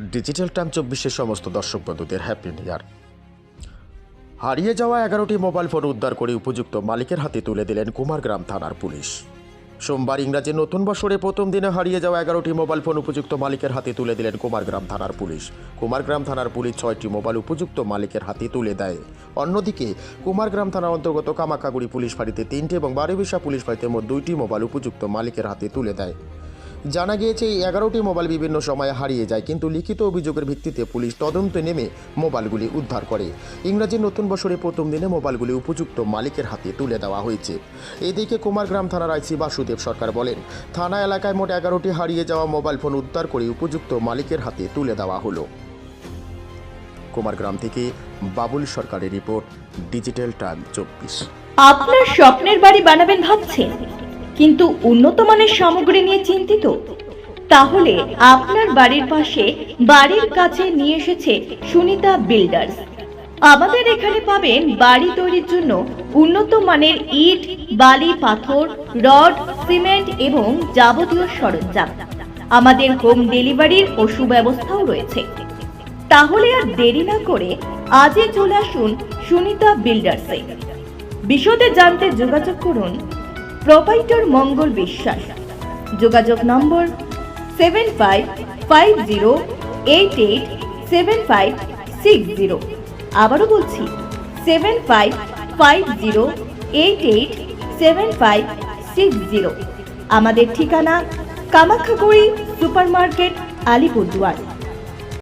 Digital time চব্বিশের সমস্ত দর্শক বন্ধুদের হ্যাপি নিউ ইয়ার হারিয়ে যাওয়া এগারোটি মোবাইল ফোন উদ্ধার করে উপযুক্ত মালিকের হাতে তুলে দিলেন কুমারগ্রাম থানার পুলিশ। সোমবার ইংরাজি নতুন বছরে প্রথম দিনে হারিয়ে যাওয়া এগারোটি মোবাইল ফোন উপযুক্ত মালিকের হাতে তুলে দিলেন কুমারগ্রাম থানার পুলিশ। কুমারগ্রাম থানার পুলিশ ছয়টি মোবাইল উপযুক্ত মালিকের হাতে তুলে দেয়। অন্যদিকে, কুমারগ্রাম থানার অন্তর্গত কামাকাগুড়ি পুলিশ ফাঁড়িতে তিনটি এবং বারোবিশা পুলিশ ফাঁড়িতে মোট দুইটি মোবাইল উপযুক্ত মালিকের হাতে তুলে দেয়। জানা গিয়েছে, এই এগারোটি মোবাইল বিভিন্ন সময়ে হারিয়ে যায়, কিন্তু লিখিত অভিযোগের ভিত্তিতে পুলিশ তদন্তে নেমে মোবাইলগুলি উদ্ধার করে। ইংরাজি নতুন বছরে প্রথম দিনে মোবাইলগুলি উপযুক্ত মালিকের হাতে তুলে দেওয়া হয়েছে। এদিকে কুমারগ্রাম থানার আইসি বাসুদেব সরকার বলেন, থানা এলাকায় মোট এগারোটি হারিয়ে যাওয়া মোবাইল ফোন উদ্ধার করে উপযুক্ত মালিকের হাতে তুলে দেওয়া হলো। কুমারগ্রাম থেকে বাবুল সরকারের রিপোর্ট, ডিজিটাল টাইম চব্বিশ। আপনার স্বপ্নের বাড়ি বানাবেন ভাবছেন? কিন্তু উন্নত মানের সামগ্রী নিয়ে চিন্তিত? তাহলে আপনার বাড়ির পাশে বাড়ির কাছে নিয়ে এসেছে সুনিতা বিল্ডার্স। আমাদের এখানে পাবেন বাড়ি তৈরির জন্য উন্নত মানের ইট, বালি, পাথর, রড, সিমেন্ট এবং যাবতীয় সরঞ্জাম। আমাদের হোম ডেলিভারির ও সুব্যবস্থাও রয়েছে। তাহলে আর দেরি না করে আজই চলে আসুন সুনিতা বিল্ডার্সে। বিশদে জানতে যোগাযোগ করুন প্রোপাইটর মঙ্গল বিশ্বাস। যোগাযোগ number seven five five zero eight eight seven five six zero আবারও বলছি seven five five zero eight eight seven five six zero আমাদের ঠিকানা কামাখ্যাগুড়ি সুপার মার্কেট আলিপুরদুয়ার।